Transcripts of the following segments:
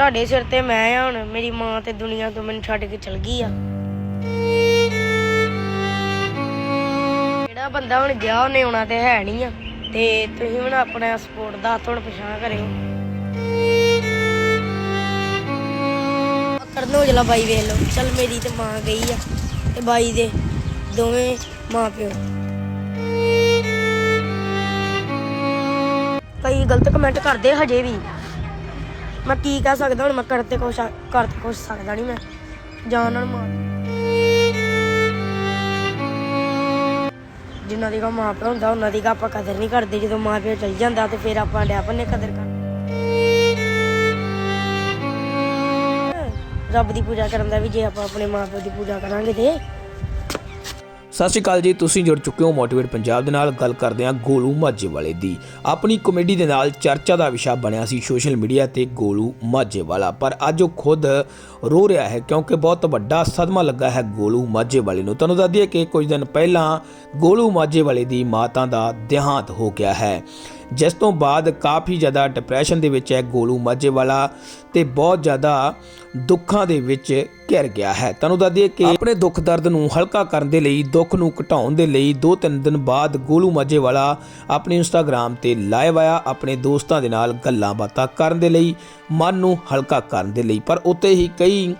ਤੁਹਾਡੇ ਸਿਰ ਤੇ ਮੈਂ ਆ ਹੁਣ, ਮੇਰੀ ਮਾਂ ਤੇ ਦੁਨੀਆ ਤੋਂ ਮੈਨੂੰ ਛੱਡ ਕੇ ਚਲ ਗਈ ਆ। ਜਿਹੜਾ ਬੰਦਾ ਹੁਣ ਗਿਆ, ਉਹਨੇ ਆਉਣਾ ਤੇ ਹੈ ਨਹੀਂ ਆ। ਤੇ ਤੁਸੀਂ ਹੁਣ ਆਪਣਾ ਸਪੋਰਟ ਦਾ ਹੱਥ ਹੁਣ ਪਛਾਣ ਕਰਿਓ। ਕਰਨ ਔਜਲਾ ਬਾਈ ਵੇਖ ਲਓ। ਚਲ ਮੇਰੀ ਤੇ ਮਾਂ ਗਈ ਆ ਤੇ ਬਾਈ ਦੇ ਦੋਵੇਂ ਮਾਂ ਪਿਓ। ਕਈ ਗਲਤ ਕਮੈਂਟ ਕਰਦੇ ਹਜੇ ਵੀ। ਮੈਂ ਕੀ ਕਹਿ ਸਕਦਾ ਹੁਣ? ਮੈਂ ਕਰਤੇ ਕੁਛ ਕਰ ਤੇ ਕੁਛ ਸਕਦਾ ਨਹੀਂ ਮੈਂ। ਜਾਂ ਉਹਨਾਂ ਨੂੰ ਮਾਰ। ਜਿਨ੍ਹਾਂ ਦੀ ਕਾ ਮਾਂ ਪਿਓ ਹੁੰਦਾ, ਉਹਨਾਂ ਦੀ ਆਪਾਂ ਕਦਰ ਨਹੀਂ ਕਰਦੇ। ਜਦੋਂ ਮਾਂ ਪਿਓ ਚਲ ਜਾਂਦਾ, ਤੇ ਫਿਰ ਆਪਾਂ ਡਿਆ ਪੰਨੇ ਕਦਰ ਕਰ ਰੱਬ ਦੀ ਪੂਜਾ ਕਰਨ ਦਾ ਵੀ ਜੇ ਆਪਾਂ ਆਪਣੇ ਮਾਂ ਪਿਓ ਦੀ ਪੂਜਾ ਕਰਾਂਗੇ ਤੇ ਸਤਿ ਸ਼੍ਰੀ ਅਕਾਲ ਜੀ, ਤੁਸੀਂ ਜੁੜ ਚੁੱਕੇ ਹੋ ਮੋਟੀਵੇਟ ਪੰਜਾਬ ਦੇ ਨਾਲ, ਗੱਲ ਕਰਦੇ ਹਾਂ ਗੋਲੂ ਮਾਝੇ ਵਾਲੇ ਦੀ। ਆਪਣੀ ਕਮੇਡੀ ਦੇ ਨਾਲ ਚਰਚਾ ਦਾ ਵਿਸ਼ਾ ਬਣਿਆ ਸੀ ਸੋਸ਼ਲ ਮੀਡੀਆ ਤੇ ਗੋਲੂ ਮਾਝੇ ਵਾਲਾ, ਪਰ ਅੱਜ ਉਹ ਖੁਦ ਰੋ ਰਿਹਾ ਹੈ ਕਿਉਂਕਿ ਬਹੁਤ ਵੱਡਾ ਸਦਮਾ ਲੱਗਾ ਹੈ ਗੋਲੂ ਮਾਝੇ ਵਾਲੇ ਨੂੰ। ਤੁਹਾਨੂੰ ਦੱਸ ਦਈਏ ਕਿ ਕੁਝ ਦਿਨ ਪਹਿਲਾਂ ਗੋਲੂ ਮਾਝੇ ਵਾਲੇ ਦੀ ਮਾਤਾ ਦਾ ਦੇਹਾਂਤ ਹੋ ਗਿਆ ਹੈ। ਜਿਸ ਤੋਂ ਬਾਅਦ ਕਾਫੀ ਜ਼ਿਆਦਾ ਡਿਪਰੈਸ਼ਨ ਦੇ ਵਿੱਚ ਹੈ, ਗੋਲੂ ਮਾਝੇ ਵਾਲਾ ਤੇ ਬਹੁਤ ਜ਼ਿਆਦਾ ਦੁੱਖਾਂ ਦੇ ਵਿੱਚ ਘਿਰ ਗਿਆ ਹੈ। ਤੁਹਾਨੂੰ ਦੱਸ ਦਈਏ ਕਿ ਆਪਣੇ ਦੁੱਖ ਦਰਦ ਨੂੰ ਹਲਕਾ ਕਰਨ ਦੇ ਲਈ, ਦੁੱਖ ਨੂੰ ਘਟਾਉਣ ਦੇ ਲਈ 2-3 ਦਿਨ ਬਾਅਦ ਗੋਲੂ ਮਾਝੇ ਵਾਲਾ ਆਪਣੇ ਇੰਸਟਾਗ੍ਰam ਤੇ ਲਾਈਵ ਆਇਆ, ਆਪਣੇ ਦੋਸਤਾਂ ਦੇ ਨਾਲ ਗੱਲਾਂ ਬਾਤਾਂ ਕਰਨ ਦੇ ਲਈ, ਮਨ ਨੂੰ ਹਲਕਾ ਕਰਨ ਦੇ ਲਈ। ਪਰ ਉੱਤੇ ਹੀ ਕਈ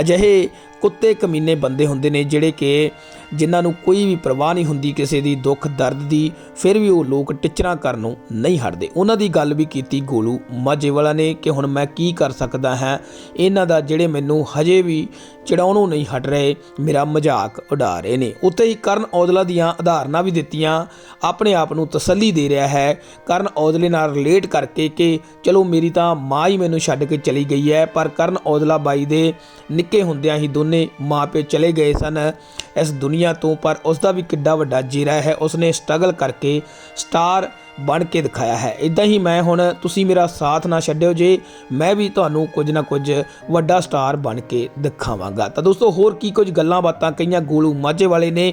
ਅਜਿਹੇ ਕੁੱਤੇ ਕਮੀਨੇ ਬੰਦੇ ਹੁੰਦੇ ਨੇ ਜਿਹੜੇ ਕਿ ਜਿਨ੍ਹਾਂ ਨੂੰ ਕੋਈ ਵੀ ਪਰਵਾਹ ਨਹੀਂ ਹੁੰਦੀ ਕਿਸੇ ਦੀ ਦੁੱਖ, ਦਰਦ ਦੀ, ਫਿਰ ਵੀ ਉਹ ਲੋਕ ਟਿਚਰਾਂ ਕਰਨ ਨੂੰ ਨਹੀਂ ਹਟਦੇ। ਉਹਨਾਂ ਦੀ ਗੱਲ ਵੀ ਕੀਤੀ ਗੋਲੂ ਮਾਝੇਵਾਲਾ ਨੇ ਕਿ ਹੁਣ ਮੈਂ ਕੀ ਕਰ ਸਕਦਾ ਹਾਂ? ਇਹਨਾਂ ਦਾ ਜਿਹੜੇ ਮੈਨੂੰ ਹਜੇ ਵੀ ਚੜਾਉਣੋਂ ਨਹੀਂ ਹਟ ਰਹੇ, ਮੇਰਾ ਮਜ਼ਾਕ ਉਡਾ ਰਹੇ ਨੇ। ਉੱਤੇ ਹੀ ਕਰਨ ਔਜਲਾ ਦੀਆਂ ਉਦਾਹਰਨਾਂ ਵੀ ਦਿੱਤੀਆਂ। ਆਪਣੇ ਆਪ ਨੂੰ ਤਸੱਲੀ ਦੇ ਰਿਹਾ ਹੈ। ਕਰਨ ਔਜਲੇ ਨਾਲ ਰਿਲੇਟ ਕਰਕੇ ਕਿ ਚਲੋ ਮੇਰੀ ਤਾਂ ਮਾਂ ਹੀ ਮੈਨੂੰ ਛੱਡ ਕੇ ਚਲੀ ਗਈ ਹੈ, ਪਰ ਕਰਨ ਔਜਲਾ ਬਾਈ ਦੇ ਨਿੱਕੇ ਹੁੰਦਿਆਂ ਹੀ ਦੋਨੇ ਮਾਪੇ ਚਲੇ ਗਏ ਸਨ। ਇਸ ਦੁਨੀਆ ਤੋਂ, ਪਰ ਉਸ ਦਾ ਵੀ ਕਿੱਡਾ ਵੱਡਾ ਜੀਰਾ ਹੈ। ਉਸਨੇ ਸਟਰਗਲ ਕਰਕੇ ਸਟਾਰ ਬਣ ਕੇ ਦਿਖਾਇਆ ਹੈ। ਇਦਾਂ ਹੀ ਮੈਂ ਹੁਣ ਤੁਸੀਂ ਮੇਰਾ ਸਾਥ ਨਾ ਛੱਡਿਓ ਜੇ, ਮੈਂ ਵੀ ਤੁਹਾਨੂੰ ਕੁਝ ਨਾ ਕੁਝ ਵੱਡਾ ਸਟਾਰ ਬਣ ਕੇ ਦਿਖਾਵਾਂਗਾ। ਤਾਂ ਦੋਸਤੋ, ਹੋਰ ਕੀ ਕੁਝ ਗੱਲਾਂ ਬਾਤਾਂ ਕਈਆਂ ਗੋਲੂ ਮਾਝੇ ਵਾਲੇ ਨੇ?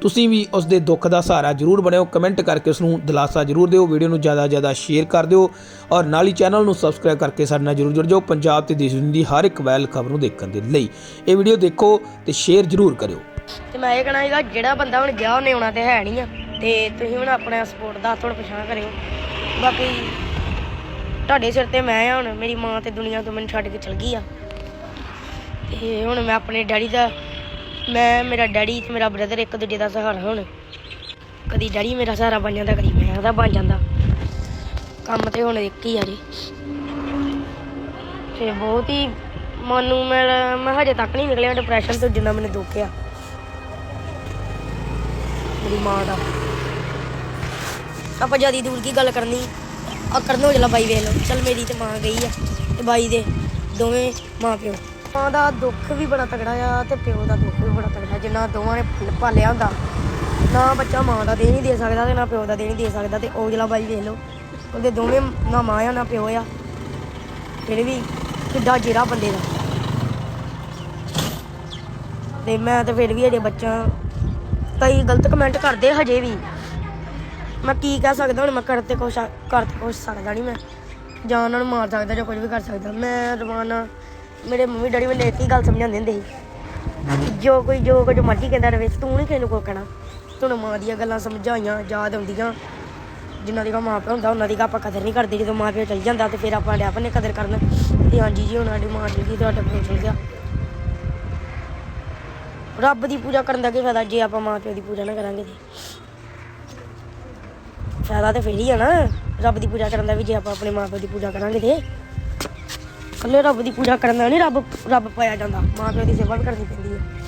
ਤੁਸੀਂ ਵੀ ਉਸ ਦੇ ਦੁੱਖ ਦਾ ਸਹਾਰਾ ਜ਼ਰੂਰ ਬਣਿਓ। ਕਮੈਂਟ ਕਰਕੇ ਉਸ ਨੂੰ ਦਿਲਾਸਾ ਜ਼ਰੂਰ ਦਿਓ। ਵੀਡੀਓ ਨੂੰ ਜ਼ਿਆਦਾ ਜ਼ਿਆਦਾ ਸ਼ੇਅਰ ਕਰ ਦਿਓ। ਔਰ ਨਾਲ ਹੀ ਚੈਨਲ ਨੂੰ ਸਬਸਕ੍ਰਾਈਬ ਕਰਕੇ ਸਾਡੇ ਨਾਲ ਜ਼ਰੂਰ ਜੁੜ ਜਾਓ। ਪੰਜਾਬ ਤੇ ਦੇਸ਼ ਦੀ ਹਰ ਇੱਕ ਵੈਲ ਖਬਰ ਨੂੰ ਦੇਖਣ ਦੇ ਲਈ। ਇਹ ਵੀਡੀਓ ਦੇਖੋ ਤੇ ਸ਼ੇਅਰ ਜ਼ਰੂਰ ਕਰਿਓ। ਤੇ ਮੈਂ ਇਹ ਕਹਣਾ ਸੀਗਾ, ਜਿਹੜਾ ਬੰਦਾ ਹੁਣ ਗਿਆ, ਉਹਨੇ ਆਉਣਾ ਤੇ ਹੈ ਨਹੀਂ ਆ। ਤੇ ਤੁਸੀਂ ਹੁਣ ਆਪਣਾ ਸਪੋਰਟ ਦਾ ਹੱਥ ਹੁਣ ਪਛਾਣ ਕਰਿਓ। ਬਾਕੀ ਤੁਹਾਡੇ ਸਿਰ ਤੇ ਮੈਂ ਆ ਹੁਣ, ਮੇਰੀ ਮਾਂ ਤੇ ਦੁਨੀਆ ਤੋਂ ਮੈਨੂੰ ਛੱਡ ਕੇ ਚਲ ਗਈ ਆ। ਤੇ ਹੁਣ ਮੈਂ ਆਪਣੇ ਡੈਡੀ ਦਾ, ਮੈਂ, ਮੇਰਾ ਡੈਡੀ ਤੇ ਮੇਰਾ ਬ੍ਰਦਰ ਇੱਕ ਦੂਜੇ ਦਾ ਸਹਾਰਾ ਹੁਣ। ਕਦੀ ਡੈਡੀ ਮੇਰਾ ਸਹਾਰਾ ਬਣ ਜਾਂਦਾ, ਕਦੀ ਮੈਂ ਉਹਦਾ ਬਣ ਜਾਂਦਾ। ਕੰਮ ਤੇ ਹੁਣ ਇੱਕ ਹੀ ਆ ਜੀ। ਤੇ ਬਹੁਤ ਹੀ ਮਨ ਨੂੰ ਮੈਂ ਮੈਂ ਹਜੇ ਤੱਕ ਨਹੀਂ ਨਿਕਲਿਆ ਡਿਪਰੈਸ਼ਨ ਤੋਂ ਜਿੰਨਾ ਮੈਨੂੰ ਦੁੱਖ ਆ। ਮੇਰੀ ਮਾਂ ਦਾ ਆਪਾਂ ਜ਼ਿਆਦਾ ਦੂਰ ਕੀ ਗੱਲ ਕਰਨੀ? ਆ ਕਰਨ ਔਜਲਾ ਬਾਈ ਵੇਖ ਲਓ। ਚਲ ਮੇਰੀ ਤੇ ਮਾਂ ਗਈ ਆ ਤੇ ਬਾਈ ਦੇ ਦੋਵੇਂ ਮਾਂ ਪਿਓ। ਮਾਂ ਦਾ ਦੁੱਖ ਵੀ ਬੜਾ ਤਗੜਾ ਆ ਤੇ ਪਿਓ ਦਾ ਦੁੱਖ ਵੀ ਬੜਾ ਤਗੜਾ। ਜਿੰਨਾ ਦੋਵਾਂ ਨੇ ਫਲ ਪਾਲਿਆ ਹੁੰਦਾ, ਨਾ ਬੱਚਾ ਮਾਂ ਦਾ ਦੇ ਨਹੀਂ ਦੇ ਸਕਦਾ ਤੇ ਨਾ ਪਿਓ ਦਾ ਦੇ ਨਹੀਂ ਦੇ ਸਕਦਾ ਤੇ ਔਜਲਾ ਬਾਈ ਵੇਖ ਲਓ। ਉਹਦੇ ਦੋਵੇਂ ਨਾ ਮਾਂ ਆ, ਨਾ ਪਿਓ ਆ। ਫਿਰ ਵੀ ਕਿੱਡਾ ਜਿਹੜਾ ਬੰਦੇ ਦਾ। ਤੇ ਮੈਂ ਤੇ ਫਿਰ ਵੀ ਅਜੇ ਬੱਚਾ ਕਈ ਗਲਤ ਕਮੈਂਟ ਕਰਦੇ ਹਜੇ ਵੀ। ਮੈਂ ਕੀ ਕਹਿ ਸਕਦਾ ਹੁਣ, ਮੈਂ ਕਰਤੇ ਕੁਛ ਕਰ ਕੁਛ ਸਕਦਾ ਨਹੀਂ ਮੈਂ। ਜਾਂ ਉਹਨਾਂ ਨੂੰ ਮਾਰ ਸਕਦਾ ਜਾਂ ਕੁਝ ਵੀ ਕਰ ਸਕਦਾ। ਮੈਂ ਰਵਾਨਾ ਮੇਰੇ ਮੰਮੀ ਡੈਡੀ ਮੈਨੂੰ ਇੱਕ ਹੀ ਗੱਲ ਸਮਝਾਉਂਦੇ ਹੁੰਦੇ ਸੀ। ਜੋ ਕੋਈ, ਜੋ ਕੁਝ ਮਰਜ਼ੀ ਕਹਿੰਦਾ ਰਵੇ, ਤੂੰ ਨਹੀਂ ਕਿਸੇ ਨੂੰ ਕੋਈ ਕਹਿਣਾ। ਤੂੰ ਮਾਂ ਦੀਆਂ ਗੱਲਾਂ ਸਮਝਾਈਆਂ, ਯਾਦ ਆਉਂਦੀਆਂ। ਜਿਨ੍ਹਾਂ ਦੀ ਕਾ ਮਾਂ ਪਿਓ ਹੁੰਦਾ, ਉਹਨਾਂ ਦੀ ਆਪਾਂ ਕਦਰ ਨਹੀਂ ਕਰਦੇ। ਜਦੋਂ ਮਾਂ ਪਿਓ ਚਲ ਜਾਂਦਾ, ਤੇ ਫਿਰ ਆਪਾਂ ਡਿਆ ਪੰਨੇ ਕਦਰ ਕਰਨ। ਤੇ ਹਾਂਜੀ ਜੀ, ਉਹਨਾਂ ਦੀ ਮਾਂ ਚਲ ਗਈ, ਤੁਹਾਡਾ ਪਿਓ ਚਲ ਗਿਆ। ਰੱਬ ਦੀ ਪੂਜਾ ਕਰਨ ਦਾ ਕੀ ਫਾਇਦਾ? ਜੇ ਆਪਾਂ ਮਾਂ ਪਿਓ ਦੀ ਪੂਜਾ ਨਾ ਕਰਾਂਗੇ ਤੇ। ਫਾਇਦਾ ਤੇ ਫੇਰ ਹੀ ਆ ਨਾ, ਰੱਬ ਦੀ ਪੂਜਾ ਕਰਨ ਦਾ ਵੀ ਜੇ ਆਪਾਂ ਆਪਣੇ ਮਾਂ ਪਿਓ ਦੀ ਪੂਜਾ ਕਰਾਂਗੇ ਤੇ। ਕੱਲੇ ਰੱਬ ਦੀ ਪੂਜਾ ਕਰਨ ਦਾ ਨਹੀਂ ਰੱਬ ਰੱਬ ਪਾਇਆ ਜਾਂਦਾ। ਮਾਂ ਪਿਓ ਦੀ ਸੇਵਾ ਵੀ ਕਰਨੀ ਪੈਂਦੀ ਹੈ